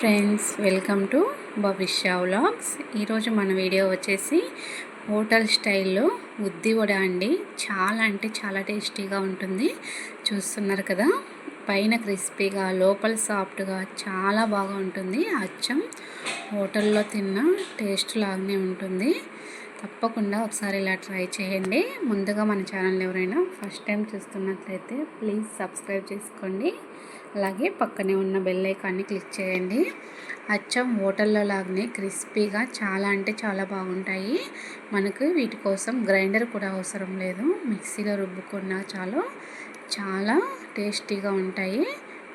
Friends welcome to Bhavishya vlogs. ఈరోజు మన video వచ్చేసి హోటల్ స్టైల్లో ఉద్ది వడ అండి. చాలా అంటే చాలా టేస్టీగా ఉంటుంది. చూస్తున్నారు కదా? పైన క్రిస్పీగా లోపల సాఫ్ట్గా చాలా బాగా ఉంటుంది. అచ్చం హోటల్లో తిన్న టేస్ట్ లాగానే ఉంటుంది. తప్పకుండా ఒకసారి ఇలా ట్రై చేయండి. ముందుగా మన ఛానల్ ఎవరైనా ఫస్ట్ టైం చూస్తున్నట్లయితే ప్లీజ్ సబ్స్క్రైబ్ చేసుకోండి. అలాగే పక్కనే ఉన్న బెల్ ఐకాన్ని క్లిక్ చేయండి. అచ్చం హోటల్లో లాగానే క్రిస్పీగా చాలా అంటే చాలా బాగుంటాయి. మనకు వీటి కోసం గ్రైండర్ కూడా అవసరం లేదు. మిక్సీలో రుబ్బుకున్నా చాలు చాలా టేస్టీగా ఉంటాయి.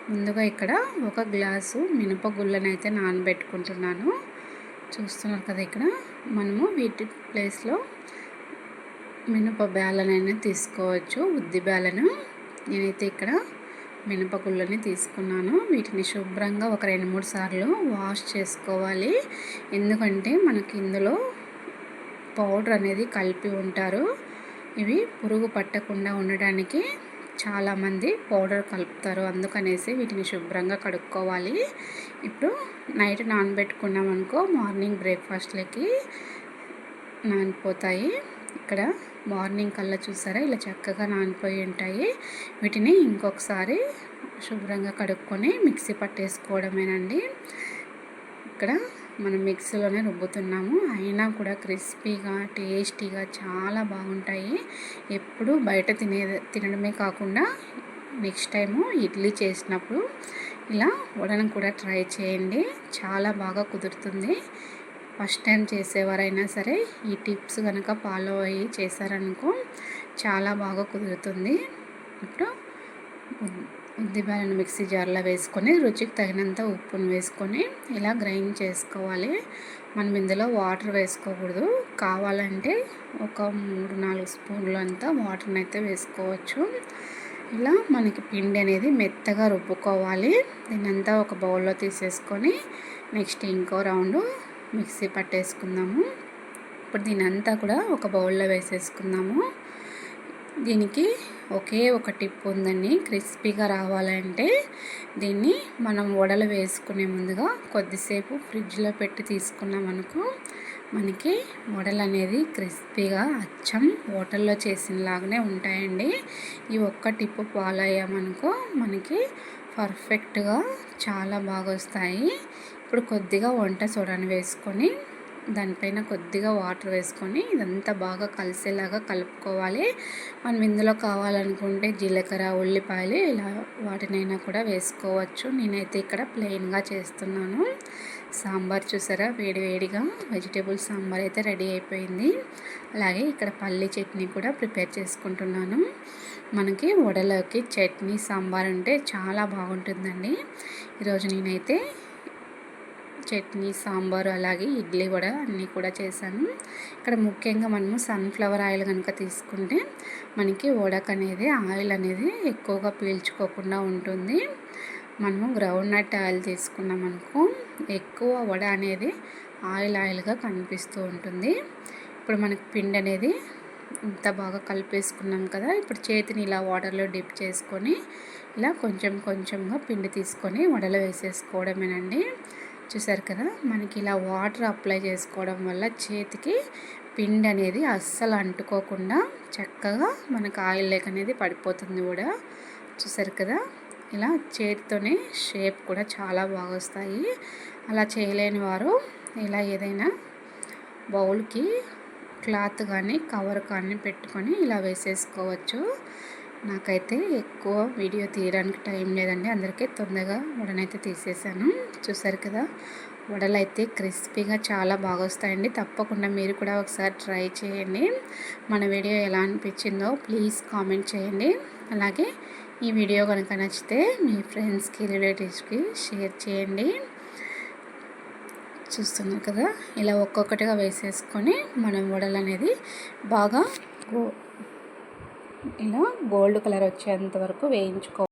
ముందుగా ఇక్కడ ఒక గ్లాసు మినపగుళ్ళనైతే అయితే నానబెట్టుకుంటున్నాను. చూస్తున్నారు కదా ఇక్కడ. మనము వీటి ప్లేస్లో మినప బేలనైనా తీసుకోవచ్చు. ఉద్ది బేలను నేనైతే ఇక్కడ మినపగుళ్ళని తీసుకున్నాను. వీటిని శుభ్రంగా ఒక రెండు మూడు సార్లు వాష్ చేసుకోవాలి. ఎందుకంటే మనకి ఇందులో పౌడర్ అనేది కలిపి ఉంటారు. ఇవి పురుగు పట్టకుండా ఉండడానికి చాలామంది పౌడర్ కలుపుతారు. అందుకనేసి వీటిని శుభ్రంగా కడుక్కోవాలి. ఇప్పుడు నైట్ నానబెట్టుకున్నాం అనుకో మార్నింగ్ బ్రేక్ఫాస్ట్లకి నానిపోతాయి. ఇక్కడ మార్నింగ్ కల్లా చూసారా? ఇలా చక్కగా నానిపోయి ఉంటాయి. వీటిని ఇంకొకసారి శుభ్రంగా కడుక్కొని మిక్సీ పట్టేసుకోవడమేనండి. ఇక్కడ మనం మిక్సీలోనే రుబ్బుతున్నాము. అయినా కూడా క్రిస్పీగా టేస్టీగా చాలా బాగుంటాయి. ఎప్పుడు బయట తినే తినడమే కాకుండా నెక్స్ట్ టైము ఇడ్లీ చేసినప్పుడు ఇలా వడను కూడా ట్రై చేయండి. చాలా బాగా కుదురుతుంది. ఫస్ట్ టైం చేసేవారైనా సరే ఈ టిప్స్ కనుక ఫాలో అయ్యి చేశారనుకో చాలా బాగా కుదురుతుంది. ఇప్పుడు ఉద్దిపాయలను మిక్సీ జార్లో వేసుకొని రుచికి తగినంత ఉప్పును వేసుకొని ఇలా గ్రైండ్ చేసుకోవాలి. మనం ఇందులో వాటర్ వేసుకోకూడదు. కావాలంటే ఒక మూడు నాలుగు స్పూన్లు అంతా వాటర్ని అయితే వేసుకోవచ్చు. ఇలా మనకి పిండి అనేది మెత్తగా రుబ్బుకోవాలి. దీన్నంతా ఒక బౌల్లో తీసేసుకొని నెక్స్ట్ ఇంకో రౌండ్ మిక్సీ పట్టేసుకుందాము. ఇప్పుడు దీనంతా కూడా ఒక బౌల్లో వేసేసుకుందాము. దీనికి ఒకే ఒక టిప్ ఉందండి. క్రిస్పీగా రావాలంటే దీన్ని మనం వడలు వేసుకునే ముందుగా కొద్దిసేపు ఫ్రిడ్జ్లో పెట్టి తీసుకున్నామనుకో మనకి వడలు అనేది క్రిస్పీగా అచ్చం హోటల్లో చేసినలాగానే ఉంటాయండి. ఈ ఒక్క టిప్పు ఫాలో అయ్యామనుకో మనకి పర్ఫెక్ట్గా చాలా బాగా వస్తాయి. ఇప్పుడు కొద్దిగా వంట సోడాని వేసుకొని దానిపైన కొద్దిగా వాటర్ వేసుకొని ఇదంతా బాగా కలిసేలాగా కలుపుకోవాలి. మనం ఇందులో కావాలనుకుంటే జీలకర్ర ఉల్లిపాయలు ఇలా వాటినైనా కూడా వేసుకోవచ్చు. నేనైతే ఇక్కడ ప్లెయిన్గా చేస్తున్నాను. సాంబార్ చూసారా? వేడి వేడిగా వెజిటేబుల్ సాంబార్ అయితే రెడీ అయిపోయింది. అలాగే ఇక్కడ పల్లి చట్నీ కూడా ప్రిపేర్ చేసుకుంటున్నాను. మనకి వడలోకి చట్నీ సాంబార్ అంటే చాలా బాగుంటుందండి. ఈరోజు నేనైతే చట్నీ సాంబారు అలాగే ఇడ్లీ వడ అన్నీ కూడా చేశాను. ఇక్కడ ముఖ్యంగా మనము సన్ఫ్లవర్ ఆయిల్ కనుక తీసుకుంటే మనకి వడక్ అనేది ఆయిల్ అనేది ఎక్కువగా పీల్చుకోకుండా ఉంటుంది. మనము గ్రౌండ్ నట్ ఆయిల్ తీసుకున్నాం అనుకో ఎక్కువ వడ అనేది ఆయిల్ ఆయిల్గా కనిపిస్తూ ఉంటుంది. ఇప్పుడు మనకి పిండి అనేది ఇంత బాగా కలిపేసుకున్నాం కదా ఇప్పుడు చేతిని ఇలా వాటర్లో డిప్ చేసుకొని ఇలా కొంచెం కొంచెంగా పిండి తీసుకొని వడలు వేసేసుకోవడమేనండి. చూసారు కదా మనకి ఇలా వాటర్ అప్లై చేసుకోవడం వల్ల చేతికి పిండి అనేది అస్సలు అంటుకోకుండా చక్కగా మనకు ఆయిల్ లేక అనేది పడిపోతుంది కూడా. చూసారు కదా ఇలా చేతితోనే షేప్ కూడా చాలా బాగా వస్తాయి. అలా చేయలేని వారు ఇలా ఏదైనా బౌల్కి క్లాత్ కానీ కవర్ కానీ పెట్టుకొని ఇలా వేసేసుకోవచ్చు. నాకైతే ఎక్కువ వీడియో తీయడానికి టైం లేదండి. అందరికీ తొందరగా వడనైతే తీసేసాను. చూసారు కదా? వడలు అయితే క్రిస్పీగా చాలా బాగా వస్తాయండి. తప్పకుండా మీరు కూడా ఒకసారి ట్రై చేయండి. మన వీడియో ఎలా అనిపించిందో ప్లీజ్ కామెంట్ చేయండి. అలాగే ఈ వీడియో కనుక నచ్చితే మీ ఫ్రెండ్స్కి రిలేటివ్స్కి షేర్ చేయండి. చూస్తున్నారు కదా? ఇలా ఒక్కొక్కటిగా వేసేసుకొని మనం వడలు అనేది బాగా ఇలా గోల్డ్ కలర్ వచ్చేంత వరకు వేయించుకో